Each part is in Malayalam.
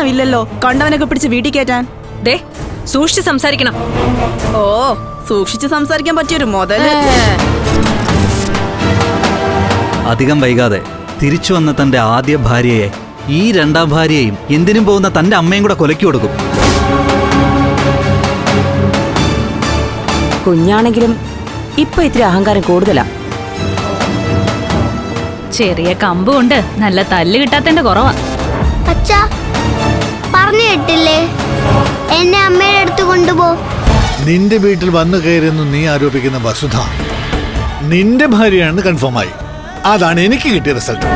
നാണമില്ലല്ലോ കണ്ടവനൊക്കെ പിടിച്ച് വീട്ടിൽ കയറ്റാൻ. ദേ സൂക്ഷിച്ച് സംസാരിക്കണം. ഓ സൂക്ഷിച്ച് സംസാരിക്കാൻ പറ്റിയൊരു മുതൽ. അധികം വൈകാതെ തിരിച്ചു വന്ന തന്റെ ആദ്യ ഭാര്യയെ ഈ രണ്ടാം ഭാര്യയും എന്തിനും പോകുന്ന തന്റെ അമ്മയും കൂടെ കൊലക്കി കൊടുക്കും. കുഞ്ഞാണെങ്കിലും ഇപ്പൊ ഇത്തിരി അഹങ്കാരം കൂടുതലാ. ചെറിയ കമ്പുകൊണ്ട് നല്ല തല്ല് കിട്ടാത്തന്റെ കുറവാ. അച്ഛ പറഞ്ഞു കേട്ടില്ലേ? എന്നെ അമ്മയുടെ അടുത്ത് കൊണ്ടുപോ. നിന്റെ വീട്ടിൽ വന്നു കയറിയെന്ന് നീ ആരോപിക്കുന്ന വസുധ നിന്റെ ഭാര്യയാണെന്ന് കൺഫേം ആയി. അതാണ് എനിക്ക് കിട്ടിയ റിസൾട്ട്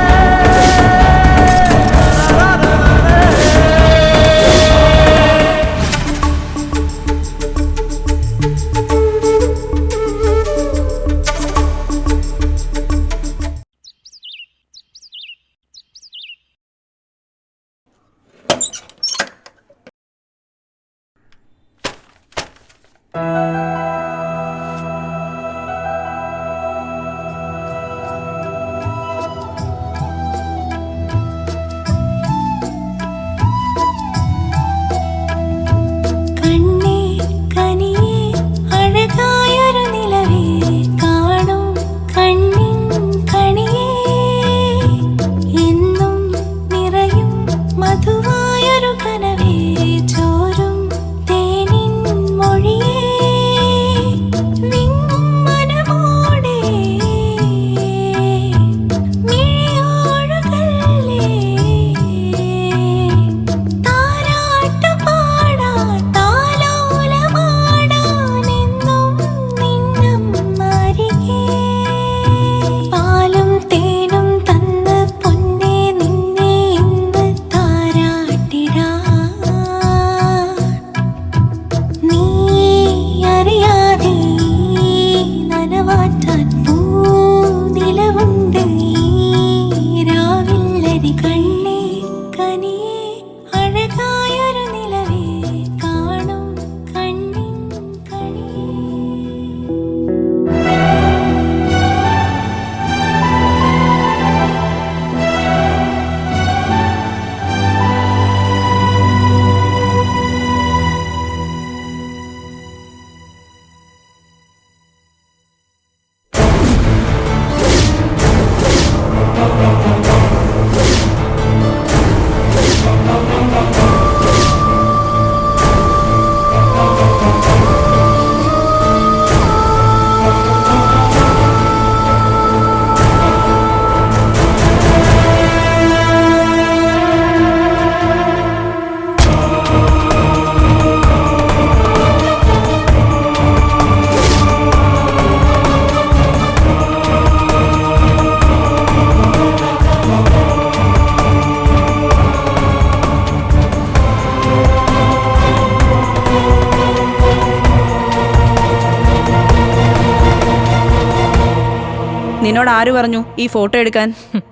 നിന്നോട് ആര് പറഞ്ഞു ഈ ഫോട്ടോ എടുക്കാൻ?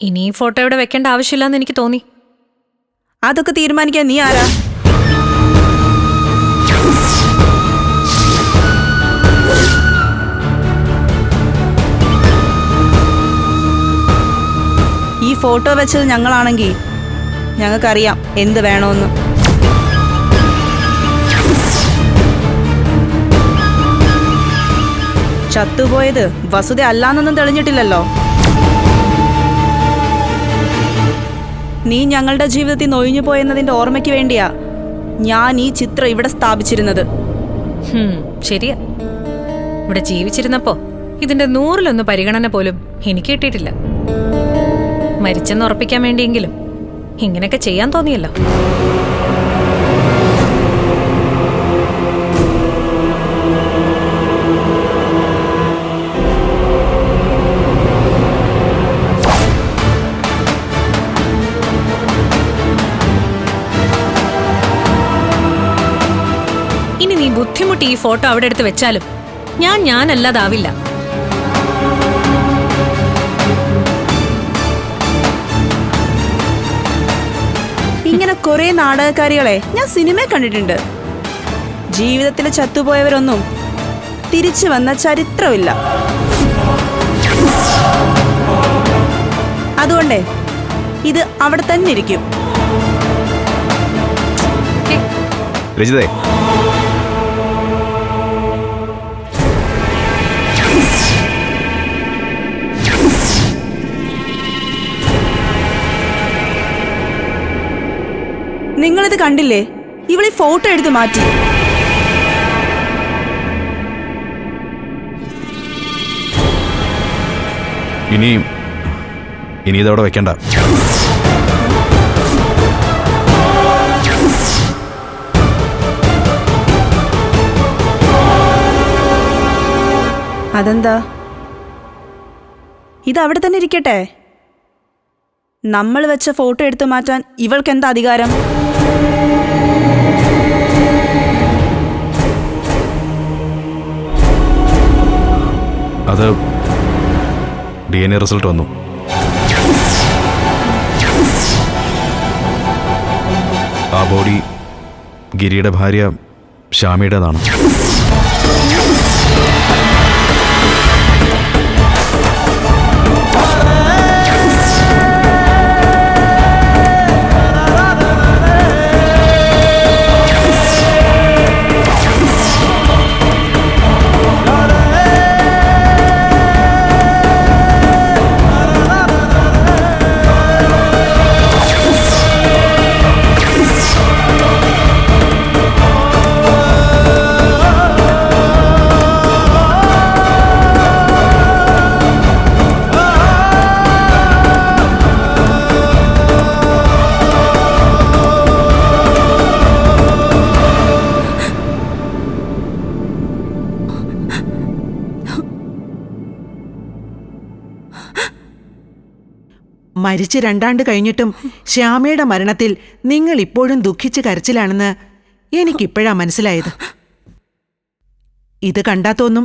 ഇനി ഈ ഫോട്ടോ ഇവിടെ വെക്കേണ്ട ആവശ്യമില്ലെന്ന് എനിക്ക് തോന്നി. അതൊക്കെ തീരുമാനിക്കാൻ നീ ആരാ? ഈ ഫോട്ടോ വെച്ചത് ഞങ്ങളാണെങ്കിൽ ഞങ്ങൾക്കറിയാം എന്ത് വേണമെന്ന് ചത്തുപോയത് വസുത അല്ലാന്നൊന്നും തെളിഞ്ഞിട്ടില്ലല്ലോ. നീ ഞങ്ങളുടെ ജീവിതത്തിൽ നൊഴിഞ്ഞു പോയെന്നതിന്റെ ഓർമ്മയ്ക്ക് വേണ്ടിയാ ഞാൻ ഈ ചിത്രം ഇവിടെ സ്ഥാപിച്ചിരുന്നത്. ശരിയാ. ഇവിടെ ജീവിച്ചിരുന്നപ്പോ ഇതിന്റെ നൂറിലൊന്ന് പരിഗണന പോലും എനിക്ക് കിട്ടിയിട്ടില്ല. മരിച്ചെന്ന് ഉറപ്പിക്കാൻ വേണ്ടിയെങ്കിലും ഇങ്ങനെയൊക്കെ ചെയ്യാൻ തോന്നിയല്ലോ. ബുദ്ധിമുട്ടി ഈ ഫോട്ടോ അവിടെ എടുത്ത് വെച്ചാലും ഞാൻ ഞാനല്ലാതാവില്ല. ഇങ്ങനെ കുറെ നാടകക്കാരികളെ ഞാൻ സിനിമ കണ്ടിട്ടുണ്ട്. ജീവിതത്തിൽ ചത്തുപോയവരൊന്നും തിരിച്ചു വന്ന ചരിത്രമില്ല. അതുകൊണ്ടേ ഇത് അവിടെ തന്നെ ഇരിക്കും. രജിതേ നിങ്ങളിത് കണ്ടില്ലേ? ഇവളെ ഫോട്ടോ എടുത്ത് മാറ്റി. ഇനിയും ഇനി ഇതവിടെ വെക്കണ്ട. അതെന്താ? ഇത് അവിടെ തന്നെ ഇരിക്കട്ടെ. നമ്മൾ വെച്ച ഫോട്ടോ എടുത്തു മാറ്റാൻ ഇവൾക്ക് എന്താ അധികാരം? അത് ഡി എൻ എ റിസൾട്ട് വന്നു. ആ ബോഡി ഗിരിയുടെ ഭാര്യ ഷാമിയുടേതാണ് മരിച്ച് രണ്ടാണ്ട് കഴിഞ്ഞിട്ടും ശ്യാമയുടെ മരണത്തിൽ നിങ്ങൾ ഇപ്പോഴും ദുഃഖിച്ച് കരച്ചിലാണെന്ന് എനിക്കിപ്പോഴാ മനസ്സിലായത്. ഇത് കണ്ടാത്തൊന്നും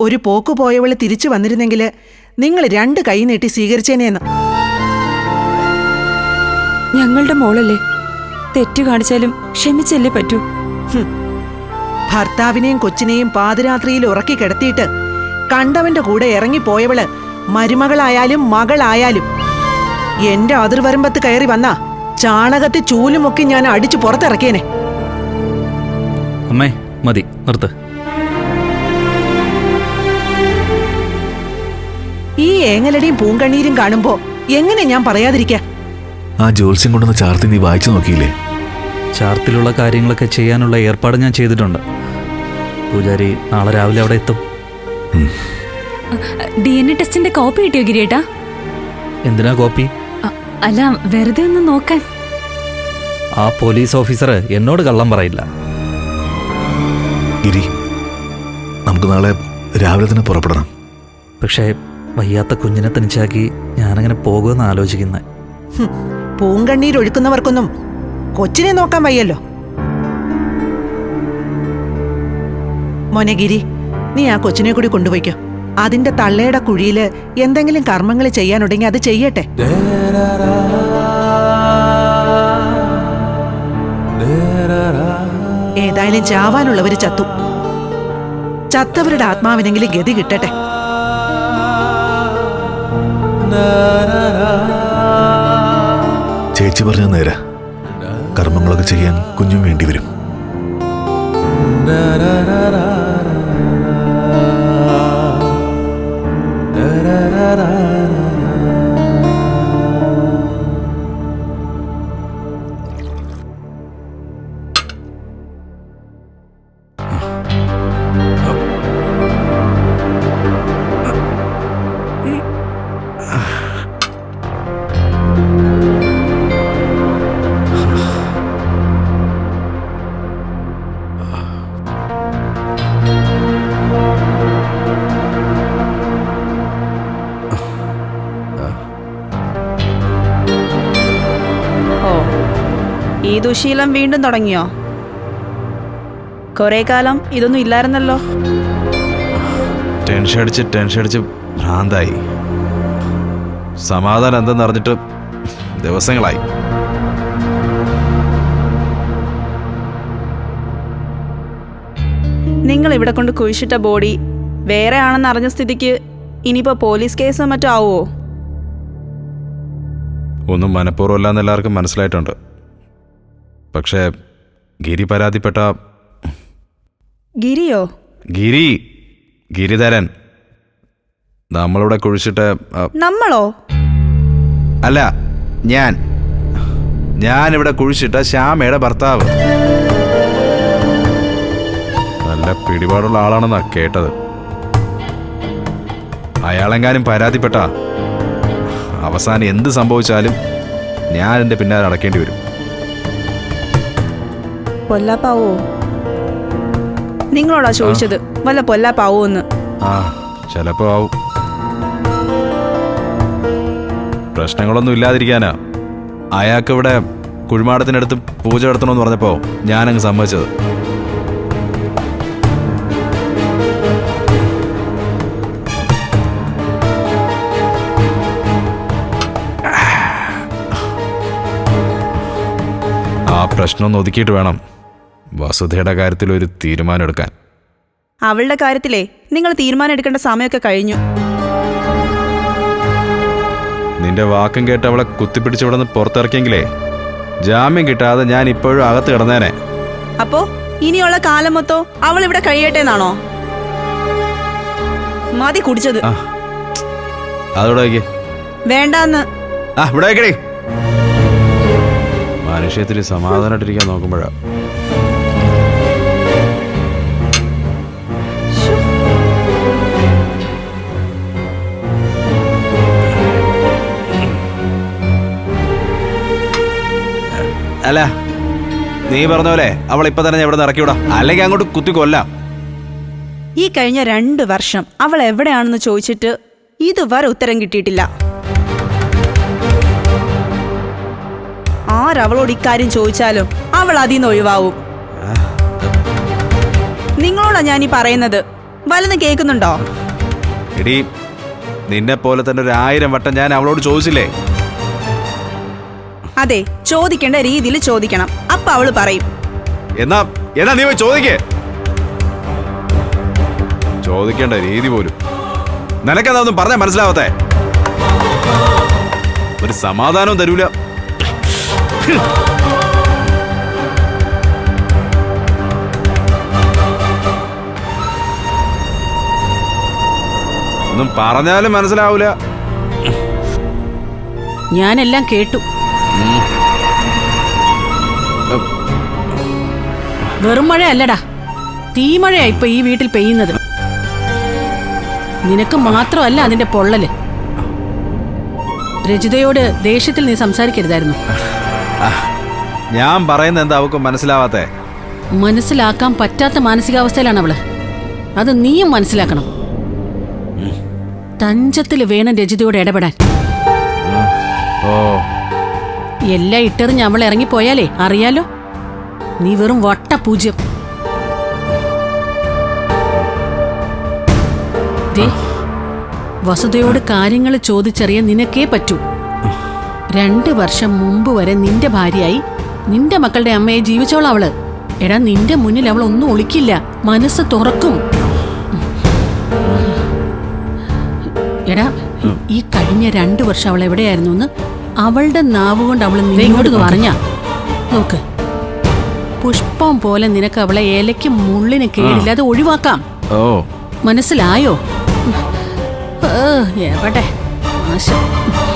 ഒരു പോക്ക് പോയവൾ തിരിച്ചു വന്നിരുന്നെങ്കിൽ നിങ്ങൾ രണ്ട് കൈ നീട്ടി സ്വീകരിച്ചേനേന്ന്. ഞങ്ങളുടെ മോളല്ലേ? തെറ്റു കാണിച്ചാലും ക്ഷമിച്ചല്ലേ പറ്റൂ? ഭർത്താവിനെയും കൊച്ചിനെയും പാതിരാത്രിയിൽ ഉറക്കി കിടത്തിയിട്ട് കണ്ടവന്റെ കൂടെ ഇറങ്ങിപ്പോയവൾ മരുമകളായാലും മകളായാലും എന്റെ അതിർവരമ്പത്ത് കയറി വന്നാ ചാണകത്തെ ചൂലുമൊക്കെ ഞാൻ അടിച്ചു പുറത്തിറക്കിയേനെ. അമ്മേ മതി നിർത്ത്. ഈ ഏങ്ങലടിയും പൂങ്കണ്ണീരും കാണുമ്പോ എങ്ങനെ ഞാൻ പറയാതിരിക്കാ? ആ ജോത്സ്യം കൊണ്ടുവന്ന ചാർത്തി നീ വായിച്ചു നോക്കിയില്ലേ? ചാർത്തിലുള്ള കാര്യങ്ങളൊക്കെ ചെയ്യാനുള്ള ഏർപ്പാട് ഞാൻ ചെയ്തിട്ടുണ്ട്. പൂജാരി നാളെ രാവിലെ അവിടെ എത്തും. ഡി എൻ എ ടെസ്റ്റിന്റെ കോപ്പി കിട്ടിയോ ഗിരിയേട്ടാ? എന്തിനാ കോപ്പി? അല്ല വെറുതെ ഒന്ന് നോക്കാൻ. ആ പോലീസ് ഓഫീസർ എന്നോട് കള്ളം പറയില്ല. ഗിരി നമുക്ക് നാളെ രാവിലെ തന്നെ പുറപ്പെടണം. പക്ഷേ വയ്യാത്ത കുഞ്ഞിനെ തനിച്ചാക്കി ഞാനങ്ങനെ പോകുമെന്ന് ആലോചിക്കുന്നത് ഹും, പൂങ്കണ്ണീരൊഴുക്കുന്നവർക്കൊന്നും കൊച്ചിനെ നോക്കാൻ വയ്യല്ലോ. മോനെ ഗിരി നീ ആ കൊച്ചിനെ കൂടി കൊണ്ടുപോയിക്കോ. അതിന്റെ തള്ളയുടെ കുഴിയിൽ എന്തെങ്കിലും കർമ്മങ്ങൾ ചെയ്യാനുണ്ടെങ്കിൽ അത് ചെയ്യട്ടെ. ഏതായാലും ചാവാനുള്ളവര് ചത്തു. ചത്തവരുടെ ആത്മാവിനെങ്കിലും ഗതി കിട്ടട്ടെ. ചേച്ചി പറഞ്ഞ നേരെ. കർമ്മങ്ങളൊക്കെ ചെയ്യാൻ കുഞ്ഞും വേണ്ടി ദുശീലം വീണ്ടും തുടങ്ങിയോ? കുറെ കാലം ഇതൊന്നും ഇല്ലായിരുന്നല്ലോ. ടെൻഷൻ അടിച്ച് ടെൻഷൻ അടിച്ച് ഭ്രാന്തായി. സമാധാനം എന്തെന്ന് അറിഞ്ഞിട്ട് ദിവസങ്ങളായി. നിങ്ങൾ ഇവിടെ കൊണ്ട് കുഴിച്ചിട്ട ബോഡി വേറെ ആണെന്ന് അറിഞ്ഞ സ്ഥിതിക്ക് ഇനിയിപ്പോ പോലീസ് കേസ് മറ്റോ ആവുമോ ഒന്നും മനഃപൂർവമല്ല എന്ന് എല്ലാവർക്കും മനസ്സിലായിട്ടുണ്ട്. പക്ഷേ ഗിരി പരാതിപ്പെട്ട ഗിരിയോ? ഗിരി ഗിരിധരൻ. നമ്മളിവിടെ കുഴിച്ചിട്ട് നമ്മളോ? അല്ല ഞാൻ. ഞാനിവിടെ കുഴിച്ചിട്ട ശ്യാമയുടെ ഭർത്താവ്. നല്ല പിടിപാടുള്ള ആളാണെന്നാ കേട്ടത്. അയാളെങ്ങാനും പരാതിപ്പെട്ട? അവസാനം എന്ത് സംഭവിച്ചാലും ഞാൻ എന്റെ പിന്നാലെ അടക്കേണ്ടി വരും. പൊല്ലാപ്പാവോ? നിങ്ങളോടാ ചോദിച്ചത് വല്ല പൊല്ലാപ്പാവോ എന്ന്. ആ ചിലപ്പോ ആവും. പ്രശ്നങ്ങളൊന്നും ഇല്ലാതിരിക്കാനാ. അയാൾക്ക് ഇവിടെ കുഴിമാടത്തിനടുത്ത് പൂജ നടത്തണമെന്ന് പറഞ്ഞപ്പോ ഞാനങ്ങ് സമ്മതിച്ചത്. പ്രശ്നം ഒന്ന് ഒതുക്കിയിട്ട് വേണം. വസുധയുടെ കാര്യത്തിൽ ഒരു തീരുമാനം എടുക്കാൻ അവളുടെ കാര്യത്തിലേ നിങ്ങൾ തീരുമാനം എടുക്കേണ്ട സമയമൊക്കെ കഴിഞ്ഞു. നിന്റെ വാക്കും കേട്ട് അവളെ കുത്തിപ്പിടിച്ച് ഇവിടെ നിന്ന് പുറത്തിറക്കിയെങ്കിലേ ജാമ്യം കിട്ടാതെ ഞാൻ ഇപ്പോഴും അകത്ത് കിടന്നേനെ. അപ്പോ ഇനിയുള്ള കാലം മൊത്തം അവൾ ഇവിടെ കഴിയട്ടെ എന്നാണോ? മതി കുടിച്ചത്. വേണ്ടെന്ന് അതോടെ വേണ്ടാന്ന്. ആ ഇവിടെ മനുഷ്യത്തിൽ സമാധാനമായിട്ടിരിക്കാൻ നോക്കുമ്പോഴാണ് അല്ല നീ പറഞ്ഞ പോലെ അവൾ ഇപ്പൊ തന്നെ എവിടെ നിന്ന് ഇറക്കിവിടാം അല്ലെങ്കിൽ അങ്ങോട്ട് കുത്തി കൊല്ലാം. ഈ കഴിഞ്ഞ രണ്ട് വർഷം അവൾ എവിടെയാണെന്ന് ചോദിച്ചിട്ട് ഇതുവരെ ഉത്തരം കിട്ടിയിട്ടില്ല. ആരവളോട് ഇക്കാര്യം ചോദിച്ചാലും അവൾ അതിൽ നിന്ന് ഒഴിവാവും. നിങ്ങളോടാ ഞാൻ ഈ പറയുന്നത്. വലുന്ന് കേൾക്കുന്നുണ്ടോ? എടി നിന്നെ പോലെ തന്നെ ഒരു ആയിരം വട്ടം ഞാൻ അവളോട് ചോദിച്ചില്ലേ? അതെ ചോദിക്കേണ്ട രീതിയിൽ ചോദിക്കണം. അപ്പൊ അവൾ പറയും. എന്നാ എന്നാ നീ പോയി ചോദിക്കേ. ചോദിക്കേണ്ട രീതി പോലും. നിനക്കെന്താ ഒന്നും പറഞ്ഞാൽ മനസ്സിലാവത്തെ? ഒരു സമാധാനവും തരൂല. ഒന്നും പറഞ്ഞാലും മനസ്സിലാവൂല. ഞാനെല്ലാം കേട്ടു. വെറും മഴ അല്ലടാ തീമഴയാ ഇപ്പൊ ഈ വീട്ടിൽ പെയ്യുന്നത്. നിനക്ക് മാത്രമല്ല അതിന്റെ പൊള്ളൽ. രജിതയോട് ദേഷ്യത്തിൽ നീ സംസാരിക്കരുതായിരുന്നു. ഞാൻ പറയുന്നത് എന്താ അവക്കും മനസ്സിലാവാത്തെ? മനസ്സിലാക്കാൻ പറ്റാത്ത മാനസികാവസ്ഥയിലാണ് അവൾ. അത് നീയും മനസ്സിലാക്കണം. തഞ്ചത്തിൽ വേണം രജിതയോട് ഇടപെടാൻ. എല്ലാം ഇട്ടെറിഞ്ഞ് അവൾ ഇറങ്ങിപ്പോയാലേ അറിയാലോ? നീ വെറും വട്ട പൂജ്യം. വസുതയോട് കാര്യങ്ങൾ ചോദിച്ചറിയാൻ നിനക്കേ പറ്റൂ. രണ്ട് വർഷം മുമ്പ് വരെ നിന്റെ ഭാര്യയായി. നിന്റെ മക്കളുടെ അമ്മയെ ജീവിച്ചോളാം അവൾ. എടാ നിന്റെ മുന്നിൽ അവൾ ഒന്നും ഒളിക്കില്ല. മനസ്സ് തുറക്കും. എടാ ഈ കഴിഞ്ഞ രണ്ട് വർഷം അവൾ എവിടെയായിരുന്നു എന്ന് അവളുടെ നാവ് കൊണ്ട് അവൾ നിന്നോട് പറഞ്ഞ. നോക്ക്. പുഷ്പം പോലെ നിനക്ക് അവളെ ഏലയ്ക്ക് മുള്ളിന് കേടില്ലാതെ ഒഴിവാക്കാം. ഓ. മനസ്സിലായോ? ഏ, എവിടെ? നാശം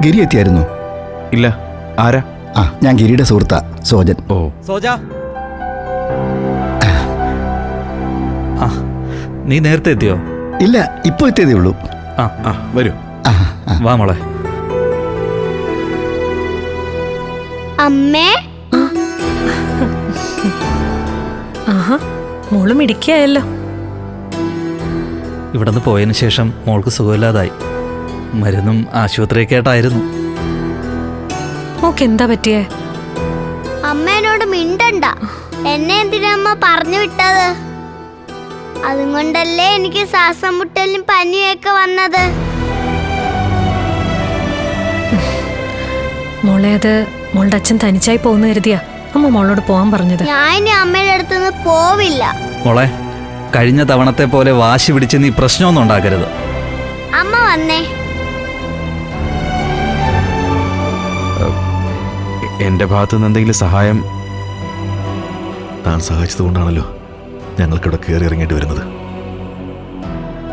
ഗിരി എത്തിയായിരുന്നു ഇല്ല. ആരാ? ആ ഞാൻ ഗിരിയുടെ സുഹൃത്താ സോജൻ. ഓ. സോജ. ആ. നീ നേരത്തെ എത്തിയോ? ഇല്ല ഇപ്പോൾ എത്തിയതേ ഉള്ളൂ. ആ ആ വരൂ. ആ ആ. വാ മോളെ. അമ്മേ. ആഹാ മോളും ഇടുക്കിയായല്ലോ. ഇവിടുന്ന് പോയതിനു ശേഷം മോൾക്ക് സുഖമില്ലാതായി. മരുന്നും ആശുപത്രിയൊക്കെയായിട്ടായിരുന്നു എന്താ പറ്റിയേ? അമ്മേനോട് മിണ്ടണ്ട. എന്നെ എന്തിനാ അമ്മ പറഞ്ഞു വിട്ടത്? അതുകൊണ്ടല്ലേ എനിക്ക് ശ്വാസം മുട്ടലും പനിയൊക്കെ വന്നത്. മോളെ അത് മോളുടെ അച്ഛൻ തനിച്ചായി പോകുന്ന കരുതിയാ അമ്മ മോളോട് പോവാൻ പറഞ്ഞത്. ഞാൻ ഇനി അമ്മയുടെ അടുത്തുനിന്ന് പോവില്ല. മോളെ കഴിഞ്ഞ തവണത്തെ പോലെ വാശി പിടിച്ച് നീ പ്രശ്നമൊന്നും ഉണ്ടാക്കരുത്. അമ്മ വന്നേ. എന്റെ ഭാഗത്തു നിന്ന് എന്തെങ്കിലും സഹായം? താൻ സഹായിച്ചതുകൊണ്ടാണല്ലോ ഞങ്ങൾക്കിവിടെ കയറി ഇറങ്ങേണ്ടി വരുന്നത്.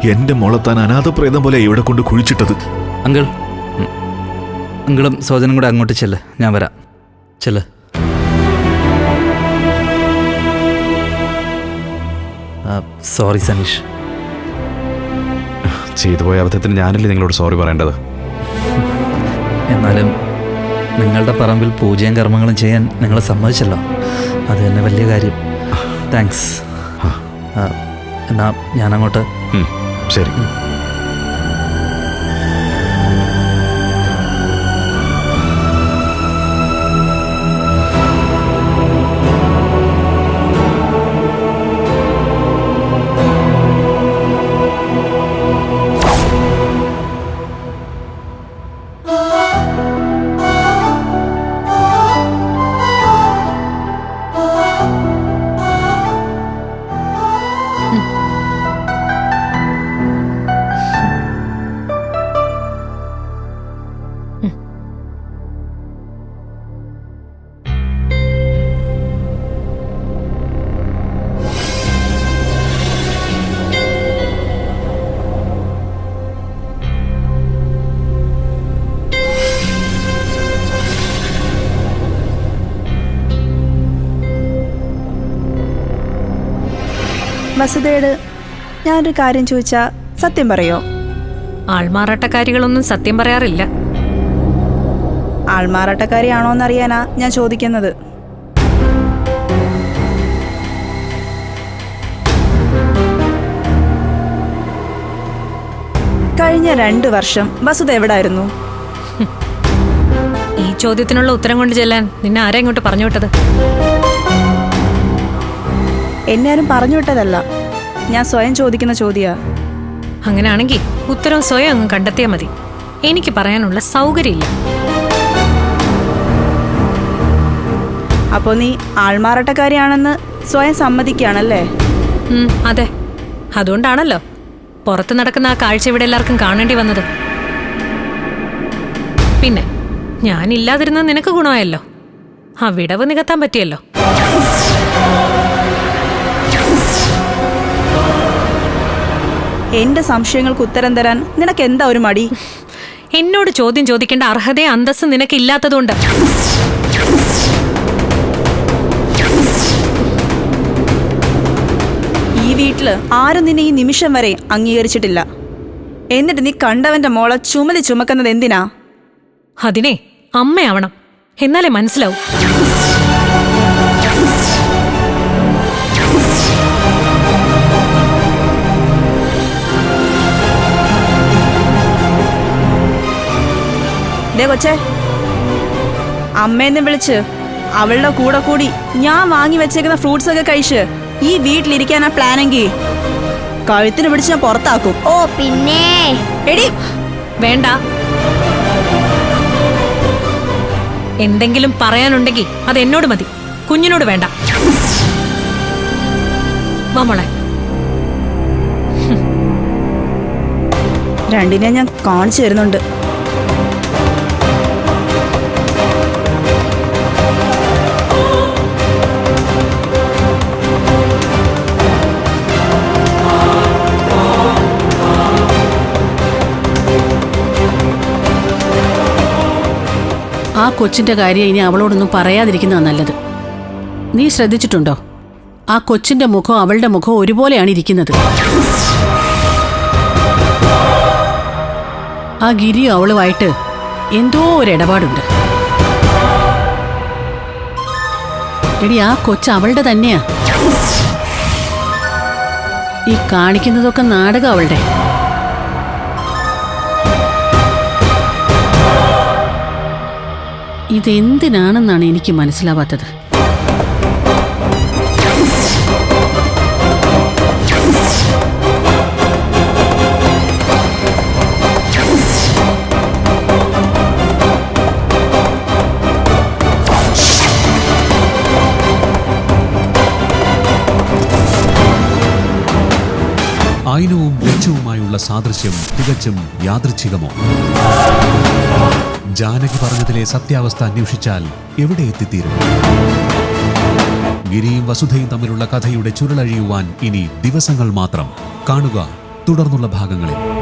എന്റെ മോളെ താൻ അനാഥപ്രേതം പോലെ ഇവിടെ കൊണ്ട് കുഴിച്ചിട്ടത്. അങ്കിൾ. അങ്കിളും സോജനും കൂടെ അങ്ങോട്ട് ചെല്ല്. ഞാൻ വരാം. ചെല്ല്. സോറി സനീഷ്. ചെയ്തു പോയ അബദ്ധത്തിന് ഞാനല്ലേ നിങ്ങളോട് സോറി പറയേണ്ടത്? എന്നാലും നിങ്ങളുടെ പറമ്പിൽ പൂജയും കർമ്മങ്ങളും ചെയ്യാൻ നിങ്ങൾ സമ്മതിച്ചല്ലോ. അത് തന്നെ വലിയ കാര്യം. താങ്ക്സ്. എന്നാ ഞാനങ്ങോട്ട് ശരി. വസുതയോട് ഞാനൊരു കാര്യം ചോദിച്ചാ സത്യം പറയോ? ആൾമാറാട്ടക്കാരികളൊന്നും സത്യം പറയാറില്ല. ആൾമാറാട്ടക്കാരിയാണോ എന്നറിയാനാ ഞാൻ ചോദിക്കുന്നത്. കഴിഞ്ഞ രണ്ട് വർഷം വസുത എവിടായിരുന്നു? ഈ ചോദ്യത്തിനുള്ള ഉത്തരം കൊണ്ട് ചെല്ലാൻ നിന്നെ ആരെങ്ങോട്ട് പറഞ്ഞു വിട്ടത്? എന്നെ ആരും പറഞ്ഞു വിട്ടതല്ല. ഞാൻ സ്വയം ചോദിക്കുന്ന ചോദ്യാ അങ്ങനെയാണെങ്കിൽ ഉത്തരം സ്വയം അങ്ങ് കണ്ടെത്തിയാൽ മതി. എനിക്ക് പറയാനുള്ള സൗകര്യമില്ല. അപ്പോൾ നീ ആൾമാറാട്ടക്കാരിയാണെന്ന് സ്വയം സമ്മതിക്കുകയാണല്ലേ? അതെ. അതുകൊണ്ടാണല്ലോ. പുറത്ത് നടക്കുന്ന ആ കാഴ്ച ഇവിടെ എല്ലാവർക്കും കാണേണ്ടി വന്നത്. പിന്നെ ഞാനില്ലാതിരുന്ന നിനക്ക് ഗുണമായല്ലോ. ആ വിടവ് നികത്താൻ പറ്റിയല്ലോ. എന്റെ സംശയങ്ങൾക്ക് ഉത്തരം തരാൻ നിനക്ക് എന്താ ഒരു മടി? എന്നോട് ചോദ്യം ചോദിക്കേണ്ട അർഹത അന്തസ് നിനക്ക് നിനക്കില്ലാത്തതുകൊണ്ട്. ഈ വീട്ടിൽ ആരും നിന്നെ ഈ നിമിഷം വരെ അംഗീകരിച്ചിട്ടില്ല. എന്നിട്ട് നീ കണ്ടവന്റെ മോളെ ചുമലി ചുമക്കുന്നത് എന്തിനാ? അതിനെ അമ്മയാവണം. എന്നാലേ മനസ്സിലാവും. ദേ കൊച്ചേ. അമ്മയെന്ന് വിളിച്ച് അവളുടെ കൂടെ കൂടി ഞാൻ വാങ്ങി വെച്ചേക്കുന്ന ഫ്രൂട്ട്സ് ഒക്കെ കഴിച്ച് ഈ വീട്ടിലിരിക്കാനാ പ്ലാനെങ്കിൽ കഴുത്തിന് പിടിച്ച് ഞാൻ പുറത്താക്കും. ഓ പിന്നെ. എടി വേണ്ട. എന്തെങ്കിലും പറയാനുണ്ടെങ്കിൽ അത് എന്നോട് മതി. കുഞ്ഞിനോട് വേണ്ട. മോളെ. രണ്ടിനെ ഞാൻ കാണിച്ചു തരുന്നുണ്ട്. കൊച്ചിന്റെ കാര്യം ഇനി അവളോടൊന്നും പറയാതിരിക്കുന്നതാ നല്ലത്. നീ ശ്രദ്ധിച്ചിട്ടുണ്ടോ? ആ കൊച്ചിന്റെ മുഖം അവളുടെ മുഖം ഒരുപോലെയാണ് ഇരിക്കുന്നത്. ആ ഗിരിയും അവളുമായിട്ട് എന്തോ ഒരു ഇടപാടുണ്ട്. എടി ആ കൊച്ച് അവളുടെ തന്നെയാ. ഈ കാണിക്കുന്നതൊക്കെ നാടകം അവളുടെ. ഇതെന്തിനാണെന്നാണ് എനിക്ക് മനസ്സിലാവാത്തത്? ആയിനവും ലക്ഷവുമായുള്ള സാദൃശ്യം തികച്ചും യാദൃച്ഛികമോ ജാനകി പറഞ്ഞതിലെ സത്യാവസ്ഥ അന്വേഷിച്ചാൽ എവിടെ എത്തിത്തീരും? ഗിരിയും വസുധയും തമ്മിലുള്ള കഥയുടെ ചുരുളഴിയുവാൻ ഇനി ദിവസങ്ങൾ മാത്രം. കാണുക തുടർന്നുള്ള ഭാഗങ്ങളിൽ.